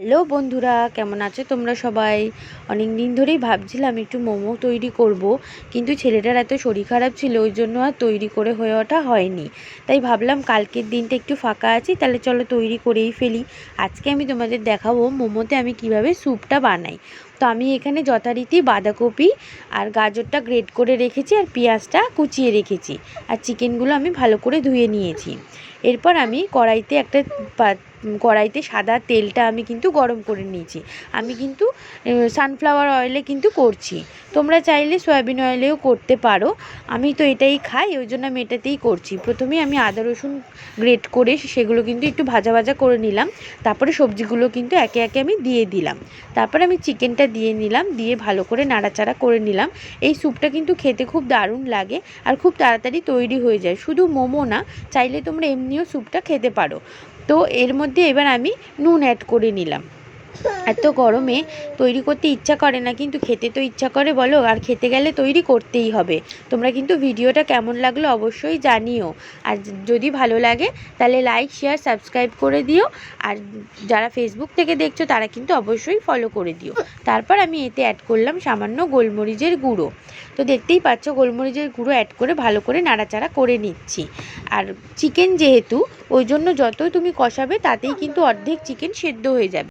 Hello বন্ধুরা, কেমন আছো তোমরা সবাই? অনেক দিন ধরেই ভাবছিলাম একটু মোমো তৈরি করব, কিন্তু ছেলেটার এত শরীর খারাপ ছিল, ওই জন্য আর তৈরি করে হয়ে ওঠা হয়নি। তাই ভাবলাম কালকের দিনটা একটু ফাঁকা আছি, তাহলে চলো তৈরি করেই ফেলি। আজকে আমি তোমাদের দেখাবো মোমোতে আমি কীভাবে স্যুপটা বানাই। তো আমি এখানে যথারীতি বাঁধাকপি আর গাজরটা গ্রেট করে রেখেছি আর পেঁয়াজটা কুচিয়ে রেখেছি। আর চিকেনগুলো আমি ভালো করে ধুয়ে নিয়েছি। এরপর আমি কড়াইতে একটা কড়াইতে সাদা তেলটা আমি কিন্তু গরম করে নিয়েছি। আমি কিন্তু সানফ্লাওয়ার অয়েলে কিন্তু করছি। তোমরা চাইলে সয়াবিন অয়েলেও করতে পারো। আমি তো এটাই খাই, ওই জন্য আমি এটাতেই করছি। প্রথমে আমি আদা, রসুন গ্রেট করে সেগুলো কিন্তু একটু ভাজা ভাজা করে নিলাম। তারপরে সবজিগুলো কিন্তু একে একে আমি দিয়ে দিলাম। তারপরে আমি চিকেনটা দিয়ে নিলাম, দিয়ে ভালো করে নাড়াচাড়া করে নিলাম। এই স্যুপটা কিন্তু খেতে খুব দারুণ লাগে আর খুব তাড়াতাড়ি তৈরি হয়ে যায়। শুধু মোমো না, চাইলে তোমরা এমনিও স্যুপটা খেতে পারো। তো এর মধ্যে এবার আমি নুন অ্যাড করে নিলাম। এত গরমে তৈরি করতে ইচ্ছা করে না, কিন্তু খেতে তো ইচ্ছা করে বলো, আর খেতে গেলে তৈরি করতেই হবে। তোমরা কিন্তু ভিডিওটা কেমন লাগল অবশ্যই জানিও। আর যদি ভালো লাগে, তাহলে লাইক শেয়ার সাবস্ক্রাইব করে দিও। আর যারা ফেসবুক থেকে দেখছ, তারা কিন্তু অবশ্যই ফলো করে দিও। তারপর আমি এতে অ্যাড করলাম সামান্য গোলমরিচের গুঁড়ো। তো দেখতেই পাচ্ছ, গোলমরিচের গুঁড়ো অ্যাড করে ভালো করে নাড়াচাড়া করে নিচ্ছি। আর চিকেন যেহেতু, ওই জন্য যত তুমি কষাবে, তাতেই কিন্তু অর্ধেক চিকেন সেদ্ধ হয়ে যাবে।